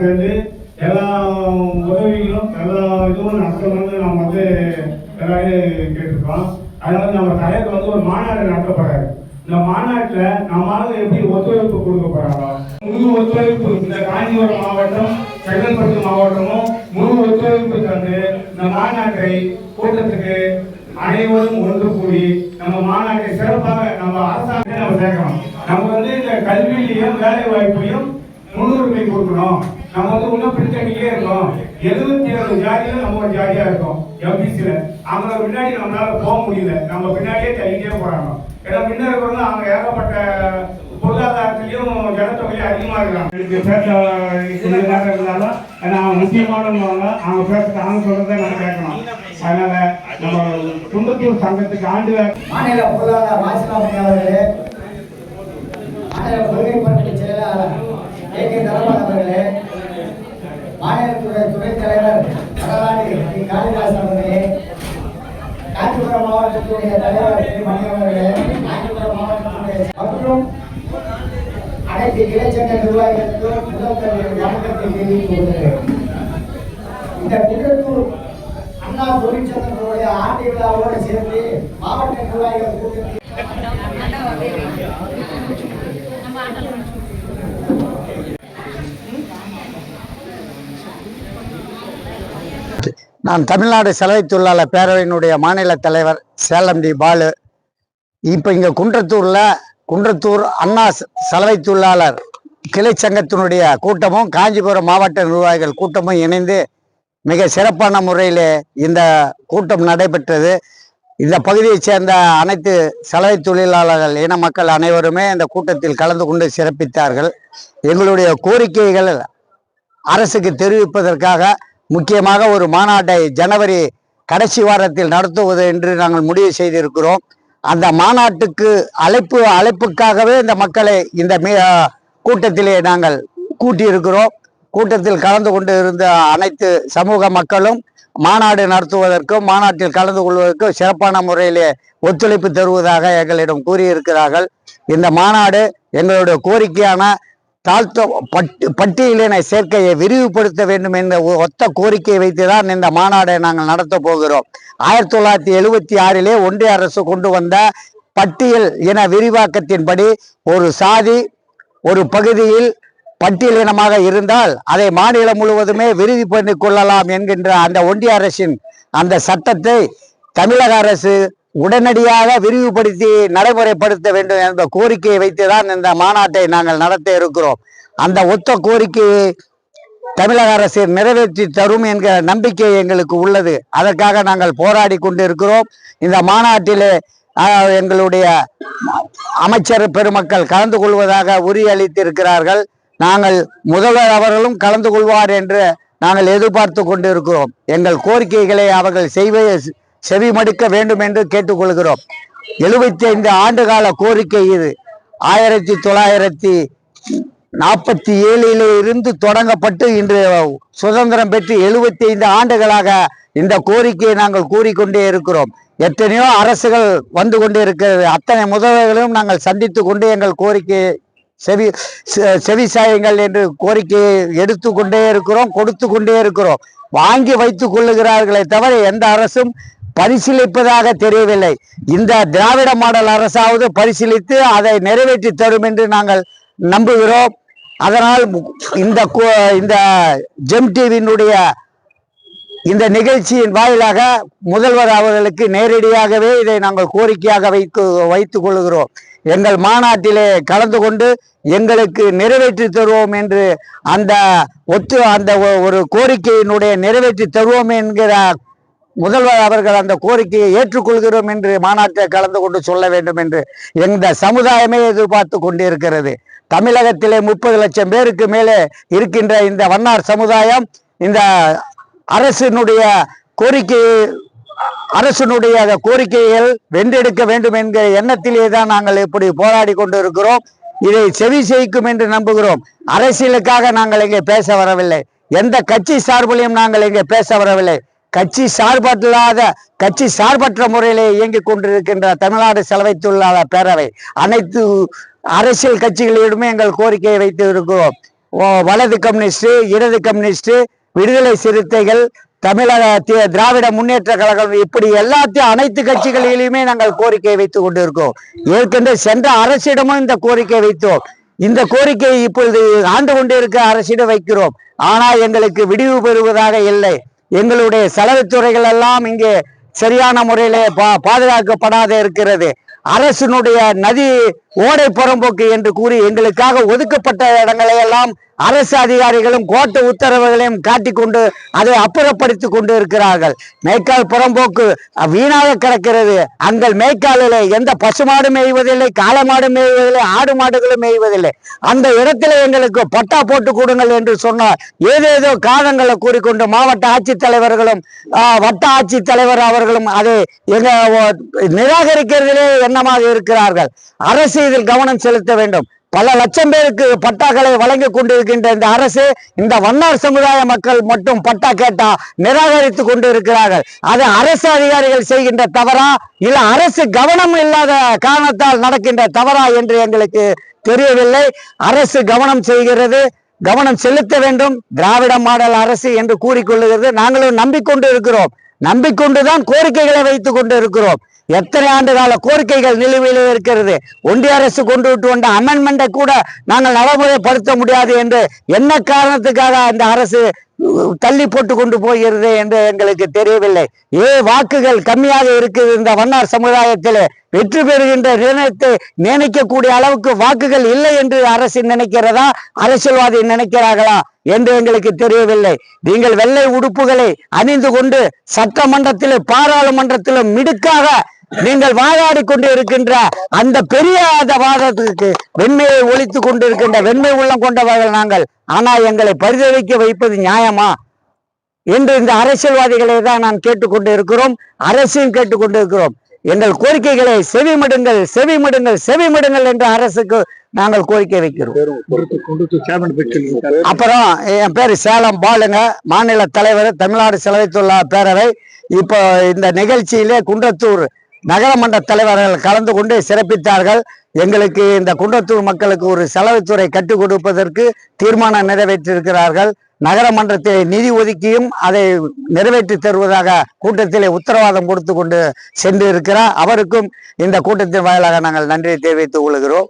சேர்ந்து எல்லா உதவிகளும் எல்லா இதுவும் நடத்தணும்னு நம்ம வந்து எல்லாரையும் கேட்டிருக்கோம். அதனால நம்ம தலைவர் வந்து ஒரு மாநாடு நடத்தப்படாது இந்த மாநாட்டில் நம்மளால எப்படி ஒத்துழைப்பு கொடுக்க போறாங்க முழு ஒத்துழைப்பு இந்த காஞ்சிபுரம் மாவட்டம் செங்கல்பட்டு மாவட்டமும் முழு ஒத்துழைப்பு தந்து இந்த மாநாட்டை கூட்டத்துக்கு அனைவரும் ஒன்று கூடி நம்ம மாநாட்டை சிறப்பாக நம்ம அரசாங்கத்தை நம்ம சேர்க்கணும். நம்ம வந்து இந்த கல்வியிலையும் வேலை வாய்ப்பையும் முன்னுரிமை கொடுக்கணும். நம்ம வந்து இன்னும் பின்தங்கியே இருக்கோம். எழுபத்தி ஏழு ஜாதியில நம்ம ஒரு ஜாதியா இருக்கோம். எம்பிசில அவங்கள பின்னாடி நம்மளால போக முடியல. நம்ம பின்னாடியே தள்ளிட்டே போறாங்க. ஏன்னா முன்ன இருக்கிறவங்க அவங்க ஏகப்பட்ட பொருளாதாரத்திலையும் ஜனத்தொகையும் அதிகமா இருக்காங்க எனக்கு பேச இருந்தாலும் ஏன்னா அவங்க முக்கியமானவங்க அவங்க பேசுறது அவங்க சொல்றதை நம்ம கேட்கணும். அதனால நம்ம கும்பத்தூர் சங்கத்துக்கு ஆண்டு மாநில பொருளாதார ராஜினாமணி அவர்களே மாநில கொள்கை பரப்பு செயலாளர். ஏ கே தரபால் அவர்களே மாநில துணைத் தலைவர் மகராணி டி. காளிதாஸ் அவர்களே காஞ்சிபுரம் மாவட்டத்துடைய தலைவர் ஸ்ரீ மணி அவர்களே காஞ்சிபுரம் மாவட்டத்துடைய மற்றும் அனைத்து இளைச்சங்க நிர்வாகிகளுக்கும் முதல் தலைவர் வணக்கத்தை தெரிவித்துக் கொள்கிறேன் இந்த குன்றத்தூர் அண்ணா ஆண்டு விழாவோடு சேர்ந்து மாவட்ட நிர்வாகிகள் கூட்டத்தில் நான் தமிழ்நாடு சலவை தொழிலாளர் பேரவையினுடைய மாநில தலைவர் சேலம் டி பாலு. இப்போ இங்கே குன்றத்தூரில் குன்றத்தூர் அண்ணா ச- சலவை தொழிலாளர் கிளை சங்கத்தினுடைய கூட்டமும் காஞ்சிபுரம் மாவட்ட நிர்வாகிகள் கூட்டமும் இணைந்து மிக சிறப்பான முறையில் இந்த கூட்டம் நடைபெற்றது. இந்த பகுதியைச் சேர்ந்த அனைத்து சலவை தொழிலாளர்கள் இன மக்கள் அனைவருமே இந்த கூட்டத்தில் கலந்து கொண்டு சிறப்பித்தார்கள். எங்களுடைய கோரிக்கைகள் அரசுக்கு தெரிவிப்பதற்காக முக்கியமாக ஒரு மாநாட்டை ஜனவரி கடைசி வாரத்தில் நடத்துவது என்று நாங்கள் முடிவு செய்திருக்கிறோம். அந்த மாநாட்டுக்கு அழைப்பு அழைப்புக்காகவே இந்த மக்களை இந்த கூட்டத்திலே நாங்கள் கூட்டியிருக்கிறோம். கூட்டத்தில் கலந்து கொண்டு இருந்த அனைத்து சமூக மக்களும் மாநாடு நடத்துவதற்கும் மாநாட்டில் கலந்து கொள்வதற்கும் சிறப்பான முறையிலே ஒத்துழைப்பு தருவதாக எங்களிடம் கூறியிருக்கிறார்கள். இந்த மாநாடு எங்களுடைய கோரிக்கையான தாழ்த்த பட்டு பட்டியலின சேர்க்கையை விரிவுபடுத்த வேண்டும் என்ற ஒத்த கோரிக்கையை வைத்துதான் இந்த மாநாடை நாங்கள் நடத்த போகிறோம். ஆயிரத்தி தொள்ளாயிரத்தி எழுபத்தி ஆறிலே ஒன்றிய அரசு கொண்டு வந்த பட்டியல் இன விரிவாக்கத்தின்படி ஒரு சாதி ஒரு பகுதியில் பட்டியலினமாக இருந்தால் அதை மாநிலம் முழுவதுமே விருதி பண்ணி கொள்ளலாம் என்கின்ற அந்த ஒன்றிய அரசின் அந்த சட்டத்தை தமிழக அரசு உடனடியாக விரிவுபடுத்தி நடைமுறைப்படுத்த வேண்டும் என்ற கோரிக்கையை வைத்துதான் இந்த மாநாட்டை நாங்கள் நடத்த இருக்கிறோம். அந்த ஒத்த கோரிக்கையை தமிழக அரசு நிறைவேற்றி தரும் என்கிற நம்பிக்கை எங்களுக்கு உள்ளது. அதற்காக நாங்கள் போராடி கொண்டு இருக்கிறோம் இந்த மாநாட்டிலே எங்களுடைய அமைச்சர் பெருமக்கள் கலந்து கொள்வதாக உறுதியளித்திருக்கிறார்கள். நாங்கள் முதல்வர் அவர்களும் கலந்து கொள்வார் என்று நாங்கள் எதிர்பார்த்து கொண்டு இருக்கிறோம் எங்கள் கோரிக்கைகளை அவர்கள் செய்வ செவிமடுக்க வேண்டும் என்று கேட்டுக்கொள்கிறோம். எழுபத்தி ஐந்து ஆண்டு கால கோரிக்கை இது. ஆயிரத்தி தொள்ளாயிரத்தி நாற்பத்தி ஏழில் இருந்து தொடங்கப்பட்டு இன்று சுதந்திரம் பெற்று எழுபத்தி ஐந்து ஆண்டுகளாக இந்த கோரிக்கையை நாங்கள் கூறிக்கொண்டே இருக்கிறோம். எத்தனையோ அரசுகள் வந்து கொண்டே இருக்கிறது. அத்தனை முதல்வர்களும் நாங்கள் சந்தித்து கொண்டு எங்கள் கோரிக்கையை செவி செ- செவி சாயங்கள் என்று கோரிக்கையை எடுத்து கொண்டே இருக்கிறோம் கொடுத்து கொண்டே இருக்கிறோம். வாங்கி வைத்துக் கொள்ளுகிறார்களே தவிர எந்த அரசும் பரிசீலிப்பதாக தெரியவில்லை. இந்த திராவிட மாடல் அரசாவது பரிசீலித்து அதை நிறைவேற்றி தரும் என்று நாங்கள் நம்புகிறோம். அதனால் இந்த கோ- இந்த ஜெம் டிவியினுடைய இந்த நிகழ்ச்சியின் வாயிலாக முதல்வர் அவர்களுக்கு நேரடியாகவே இதை நாங்கள் கோரிக்கையாக வைத்து வைத்துக் கொள்கிறோம். எங்கள் மாநாட்டிலே கலந்து கொண்டு எங்களுக்கு நிறைவேற்றி தருவோம் என்று அந்த ஒத்து அந்த ஒ- ஒரு கோரிக்கையினுடைய நிறைவேற்றி தருவோம் என்கிற முதல்வர் அவர்கள் அந்த கோரிக்கையை ஏற்றுக்கொள்கிறோம் என்று மாநாட்டில் கலந்து கொண்டு சொல்ல வேண்டும் என்று எந்த சமுதாயமே எதிர்பார்த்து கொண்டிருக்கிறது. தமிழகத்திலே முப்பது லட்சம் பேருக்கு மேலே இருக்கின்ற இந்த வண்ணார் சமுதாயம் இந்த அரசினுடைய கோரிக்கையை அரசினுடைய கோரிக்கைகள் வென்றெடுக்க வேண்டும் என்கிற எண்ணத்திலே தான் நாங்கள் இப்படி போராடி கொண்டு இருக்கிறோம் இதை செவி செய்க்கும் என்று நம்புகிறோம். அரசியலுக்காக நாங்கள் இங்கே பேச வரவில்லை. எந்த கட்சி சார்பிலையும் நாங்கள் இங்கே பேச வரவில்லை. கட்சி சார்பற்றாத கட்சி சார்பற்ற முறையிலே இயங்கிக் கொண்டிருக்கின்ற தமிழ்நாடு செலவை தொழிலாளர் பேரவை. அனைத்து அரசியல் கட்சிகளிடமே எங்கள் கோரிக்கையை வைத்து இருக்கிறோம் ஓ- வலது கம்யூனிஸ்ட் இடது கம்யூனிஸ்ட் விடுதலை சிறுத்தைகள் தமிழக திராவிட முன்னேற்ற கழகம் இப்படி எல்லாத்தையும் அனைத்து கட்சிகளிலுமே நாங்கள் கோரிக்கை வைத்துக் கொண்டிருக்கோம் ஏற்கனவே சென்ற அரசிடமும் இந்த கோரிக்கை வைத்தோம். இந்த கோரிக்கையை இப்பொழுது ஆண்டு கொண்டிருக்க அரசிடம் வைக்கிறோம். ஆனால் எங்களுக்கு விடிவு பெறுவதாக இல்லை. எங்களுடைய செலவுத்துறைகள் எல்லாம் இங்கே சரியான முறையிலே பா பாதுகாக்கப்படாத இருக்கிறது. அரசினுடைய நதி ஓடை புறம்போக்கு என்று கூறி எங்களுக்காக ஒதுக்கப்பட்ட இடங்களை எல்லாம் அரசு அதிகாரிகளும் கோட்டை உத்தரவுகளையும் காட்டிக்கொண்டு அதை அப்புறப்படுத்திக் கொண்டு இருக்கிறார்கள் மேய்க்கால் புறம்போக்கு வீணாக கிடக்கிறது. அங்கள் மேய்க்காலிலே எந்த பசுமாடு மேய்வதில்லை காளமாடு மேய்வதில்லை ஆடு மாடுகளும் மேய்வதில்லை. அந்த இடத்துல எங்களுக்கு பட்டா போட்டு கொடுங்கள் என்று சொன்னார். ஏதேதோ காரணங்களை கூறிக்கொண்டு மாவட்ட ஆட்சித்தலைவர்களும் வட்ட ஆட்சித்தலைவர் அவர்களும் அதை எங்க நிராகரிக்கிறதிலே எண்ணமாக இருக்கிறார்கள். அரசு இதில் கவனம் செலுத்த வேண்டும். பல லட்சம் பேருக்கு பட்டாக்களை வழங்கி கொண்டிருக்கின்ற இந்த அரசு இந்த வண்ணார் சமுதாய மக்கள் மட்டும் பட்டா கேட்டா நிராகரித்து கொண்டு இருக்கிறார்கள் அது அரசு அதிகாரிகள் செய்கின்ற தவறா? இல்ல அரசு கவனம் இல்லாத காரணத்தால் நடக்கின்ற தவறா என்று எங்களுக்கு தெரியவில்லை. அரசு கவனம் செய்கிறது கவனம் செலுத்த வேண்டும். திராவிட மாடல் அரசு என்று கூறிக்கொள்ளுகிறது நாங்களும் நம்பிக்கொண்டு இருக்கிறோம். நம்பிக்கொண்டுதான் கோரிக்கைகளை வைத்துக் கொண்டு இருக்கிறோம். எத்தனை ஆண்டு கால கோரிக்கைகள் நிலுவையில் இருக்கிறது? ஒன்றிய அரசு கொண்டு விட்டு வந்த அமெண்ட்மெண்ட்டை கூட நாங்கள் நடைமுறைப்படுத்த முடியாது என்று என்ன காரணத்துக்காக அந்த அரசு தள்ளி போட்டு கொண்டு போகிறது என்று எங்களுக்கு தெரியவில்லை. ஏ வாக்குகள் கம்மியாக இருக்குது. இந்த வண்ணார் சமுதாயத்தில் வெற்றி பெறுகின்ற நிர்ணயத்தை நினைக்கக்கூடிய அளவுக்கு வாக்குகள் இல்லை என்று அரசு நினைக்கிறதா? அரசியல்வாதி நினைக்கிறார்களா என்று எங்களுக்கு தெரியவில்லை. நீங்கள் வெள்ளை உடுப்புகளை அணிந்து கொண்டு சட்டமன்றத்திலும் பாராளுமன்றத்திலும் மிடுக்காக நீங்கள் வாதாடி கொண்டு இருக்கின்ற அந்த பெரிய வாதத்துக்கு வெண்மையை ஒழித்து கொண்டு இருக்கின்ற வெண்மை உள்ளம் கொண்டவர்கள் நாங்கள். ஆனால் எங்களை பரிதவிக்க வைப்பது நியாயமா? என்று இந்த அரசியல்வாதிகளை தான் நான் கேட்டுக்கொண்டு இருக்கிறோம் அரசையும் கேட்டுக்கொண்டு இருக்கிறோம் எங்கள் கோரிக்கைகளை செவிமிடுங்கள் செவிமிடுங்கள் செவிமிடுங்கள் என்று அரசுக்கு நாங்கள் கோரிக்கை வைக்கிறோம். அப்புறம் என் பேர் சேலம் பாலுங்க. மாநில தலைவர் தமிழ்நாடு செலவைத்துள்ள பேரவை. இப்போ இந்த நிகழ்ச்சியிலே குன்றத்தூர் நகரமன்ற தலைவர்கள் கலந்து கொண்டு சிறப்பித்தார்கள். எங்களுக்கு இந்த குன்றத்தூர் மக்களுக்கு ஒரு செலவுத்துறை கற்றுக் கொடுப்பதற்கு தீர்மானம் நிறைவேற்றியிருக்கிறார்கள். நகரமன்றத்தில் நிதி ஒதுக்கியும் அதை நிறைவேற்றி தருவதாக கூட்டத்திலே உத்தரவாதம் கொடுத்து கொண்டு சென்று இருக்கிறார் அவருக்கும் இந்த கூட்டத்தின் வாயிலாக நாங்கள் நன்றியை தெரிவித்துக் கொள்கிறோம்.